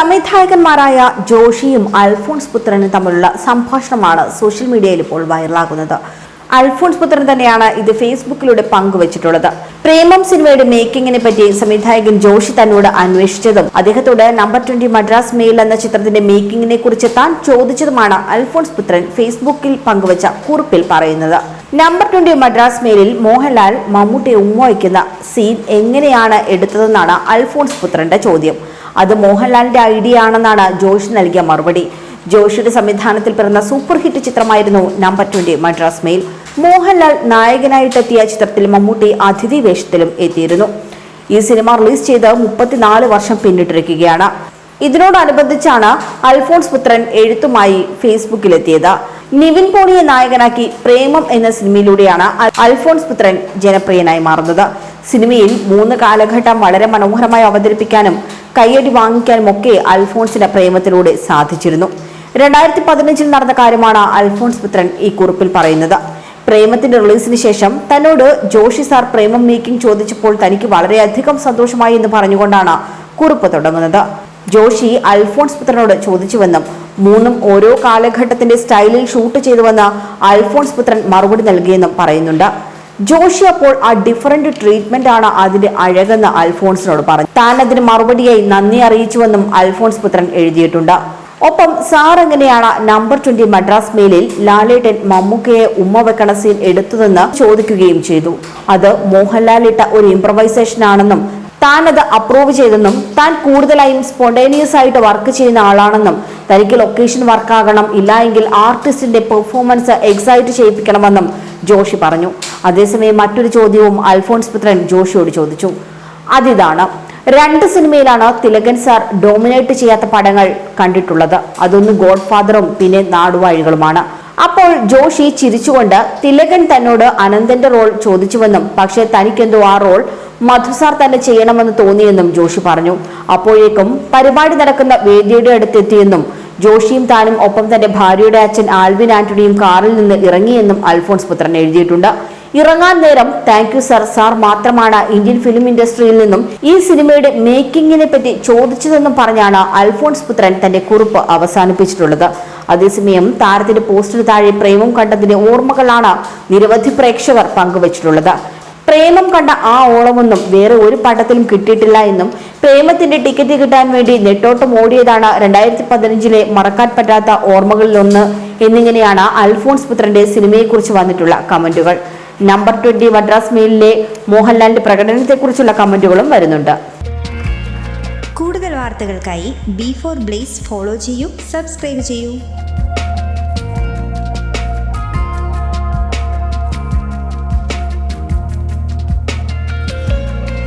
സംവിധായകന്മാരായ ജോഷിയും അൽഫോൺസ് പുത്രനും തമ്മിലുള്ള സംഭാഷണമാണ് സോഷ്യൽ മീഡിയയിൽ ഇപ്പോൾ വൈറലാകുന്നത്. അൽഫോൺസ് പുത്രൻ തന്നെയാണ് ഇത് ഫേസ്ബുക്കിലൂടെ പങ്കുവച്ചിട്ടുള്ളത്. പ്രേമം സിനിമയുടെ മേക്കിങ്ങിനെ പറ്റി സംവിധായകൻ ജോഷി തന്നോട് അന്വേഷിച്ചതും അദ്ദേഹത്തോട് നമ്പർ ട്വന്റി മദ്രാസ് മെയിൽ എന്ന ചിത്രത്തിന്റെ മേക്കിങ്ങിനെ കുറിച്ച് താൻ ചോദിച്ചതുമാണ് അൽഫോൺസ് പുത്രൻ ഫേസ്ബുക്കിൽ പങ്കുവച്ച കുറിപ്പിൽ പറയുന്നത്. നമ്പർ ട്വന്റി മദ്രാസ് മെയിലിൽ മോഹൻലാൽ മമ്മൂട്ടിയെ ഉമ്മ വയ്ക്കുന്ന സീൻ എങ്ങനെയാണ് എടുത്തതെന്നാണ് അൽഫോൺസ് പുത്രന്റെ ചോദ്യം. അത് മോഹൻലാലിന്റെ ഐഡിയ ആണെന്നാണ് ജോഷ് നൽകിയ മറുപടി. ജോഷിയുടെ സംവിധാനത്തിൽ പിറന്ന സൂപ്പർ ഹിറ്റ് ചിത്രമായിരുന്നു number twenty Madras mail. Mohanlal നായകനായിട്ടെത്തിയ ചിത്രത്തിൽ മമ്മൂട്ടി അതിഥി വേഷത്തിലും എത്തിയിരുന്നു. ഈ സിനിമ റിലീസ് ചെയ്ത് മുപ്പത്തിനാല് വർഷം പിന്നിട്ടിരിക്കുകയാണ്. ഇതിനോടനുബന്ധിച്ചാണ് അൽഫോൺസ് പുത്രൻ എഴുത്തുമായി ഫേസ്ബുക്കിലെത്തിയത്. നിവിൻ പോണിയെ നായകനാക്കി പ്രേമം എന്ന സിനിമയിലൂടെയാണ് അൽ- അൽഫോൺസ് പുത്രൻ ജനപ്രിയനായി മാറുന്നത്. സിനിമയിൽ മൂന്ന് കാലഘട്ടം വളരെ മനോഹരമായി അവതരിപ്പിക്കാനും കയ്യടി വാങ്ങിക്കാനും ഒക്കെ അൽഫോൺസിന്റെ പ്രേമത്തിലൂടെ സാധിച്ചിരുന്നു. രണ്ടായിരത്തി പതിനഞ്ചിൽ നടന്ന കാര്യമാണ് അൽഫോൺസ് പുത്രൻ ഈ കുറിപ്പിൽ പറയുന്നത്. പ്രേമത്തിന്റെ റിലീസിന് ശേഷം തന്നോട് ജോഷി സാർ പ്രേമം മേക്കിംഗ് ചോദിച്ചപ്പോൾ തനിക്ക് വളരെയധികം സന്തോഷമായി എന്ന് പറഞ്ഞുകൊണ്ടാണ് കുറിപ്പ് തുടങ്ങുന്നത്. ജോഷി അൽഫോൺസ് പുത്രനോട് ചോദിച്ചുവെന്നും മൂന്നും ഓരോ കാലഘട്ടത്തിന്റെ സ്റ്റൈലിൽ ഷൂട്ട് ചെയ്തുവെന്ന് അൽഫോൺസ് പുത്രൻ മറുപടി നൽകിയെന്നും പറയുന്നുണ്ട്. ജോഷി അപ്പോൾ ആ ഡിഫറന്റ് ട്രീറ്റ്മെന്റ് ആണ് അതിന്റെ അഴകെന്ന് അൽഫോൺസിനോട് പറഞ്ഞു. താൻ അതിന് മറുപടിയായി നന്ദി അറിയിച്ചുവെന്നും അൽഫോൺസ് പുത്രൻ എഴുതിയിട്ടുണ്ട്. ഒപ്പം സാർ എങ്ങനെയാണ് നമ്പർ ട്വന്റി മദ്രാസ് മെയിലിൽ ലാലേട്ടൻ മമ്മൂക്കയെ ഉമ്മ വെക്കണ സീൻ എടുത്തതെന്ന് ചോദിക്കുകയും ചെയ്തു. അത് മോഹൻലാൽ ഇട്ട ഒരു ഇംപ്രവൈസേഷൻ ആണെന്നും താൻ അത് അപ്രൂവ് ചെയ്തെന്നും താൻ കൂടുതലായും സ്പോണ്ടേനിയസ് ആയിട്ട് വർക്ക് ചെയ്യുന്ന ആളാണെന്നും തനിക്ക് ലൊക്കേഷൻ വർക്കാകണം ഇല്ല എങ്കിൽ ആർട്ടിസ്റ്റിന്റെ പെർഫോമൻസ് എക്സൈറ്റ് ചെയ്യിപ്പിക്കണമെന്നും ജോഷി പറഞ്ഞു. അതേസമയം മറ്റൊരു ചോദ്യവും അൽഫോൺസ് പുത്രൻ ജോഷിയോട് ചോദിച്ചു. അതിതാണ് രണ്ട് സിനിമയിലാണ് തിലകൻ സാർ ഡോമിനേറ്റ് ചെയ്യാത്ത പടങ്ങൾ കണ്ടിട്ടുള്ളത്. അതൊന്ന് ഗോഡ് ഫാദറും പിന്നെ നാടുവാഴികളുമാണ്. അപ്പോൾ ജോഷി ചിരിച്ചുകൊണ്ട് തിലകൻ തന്നോട് അനന്തന്റെ റോൾ ചോദിച്ചുവെന്നും പക്ഷേ തനിക്കെന്തോ ആ റോൾ മധുസാർ തന്നെ ചെയ്യണമെന്ന് തോന്നിയെന്നും ജോഷി പറഞ്ഞു. അപ്പോഴേക്കും പരിപാടി നടക്കുന്ന വേദിയുടെ അടുത്തെത്തിയെന്നും ജോഷിയും താനും ഒപ്പം തന്റെ ഭാര്യയുടെ അച്ഛൻ ആൽവിൻ ആന്റണിയും കാറിൽ നിന്ന് ഇറങ്ങിയെന്നും അൽഫോൺസ് പുത്രൻ എഴുതിയിട്ടുണ്ട്. ഇറങ്ങാൻ നേരം താങ്ക് യു സർ സാർ മാത്രമാണ് ഇന്ത്യൻ ഫിലിം ഇൻഡസ്ട്രിയിൽ നിന്നും ഈ സിനിമയുടെ മേക്കിങ്ങിനെ പറ്റി ചോദിച്ചതെന്നും പറഞ്ഞാണ് അൽഫോൺസ് പുത്രൻ തന്റെ കുറിപ്പ് അവസാനിപ്പിച്ചിട്ടുള്ളത്. അതേസമയം താരത്തിന്റെ പോസ്റ്റിന് താഴെ പ്രേമം കണ്ടതിന്റെ ഓർമ്മകളാണ് നിരവധി പ്രേക്ഷകർ പങ്കുവച്ചിട്ടുള്ളത്. പ്രേമം കണ്ട ആ ഓളമൊന്നും വേറെ ഒരു പടത്തിലും കിട്ടിയിട്ടില്ല എന്നും പ്രേമത്തിന്റെ ടിക്കറ്റ് കിട്ടാൻ വേണ്ടി നെട്ടോട്ടം ഓടിയതാണ് രണ്ടായിരത്തി പതിനഞ്ചിലെ മറക്കാൻ പറ്റാത്ത ഓർമ്മകളിലൊന്ന് എന്നിങ്ങനെയാണ് അൽഫോൺസ് പുത്രന്റെ സിനിമയെക്കുറിച്ച് വന്നിട്ടുള്ള കമന്റുകൾ. നമ്പർ ട്വന്റി മദ്രാസ് മെയിലിലെ മോഹൻലാലിന്റെ പ്രകടനത്തെക്കുറിച്ചുള്ള കമന്റുകളും വരുന്നുണ്ട്. കൂടുതൽ വാർത്തകൾക്കായി ബി ഫോർ ബ്ലേസ് ഫോളോ ചെയ്യൂ സബ്സ്ക്രൈബ് ചെയ്യൂ.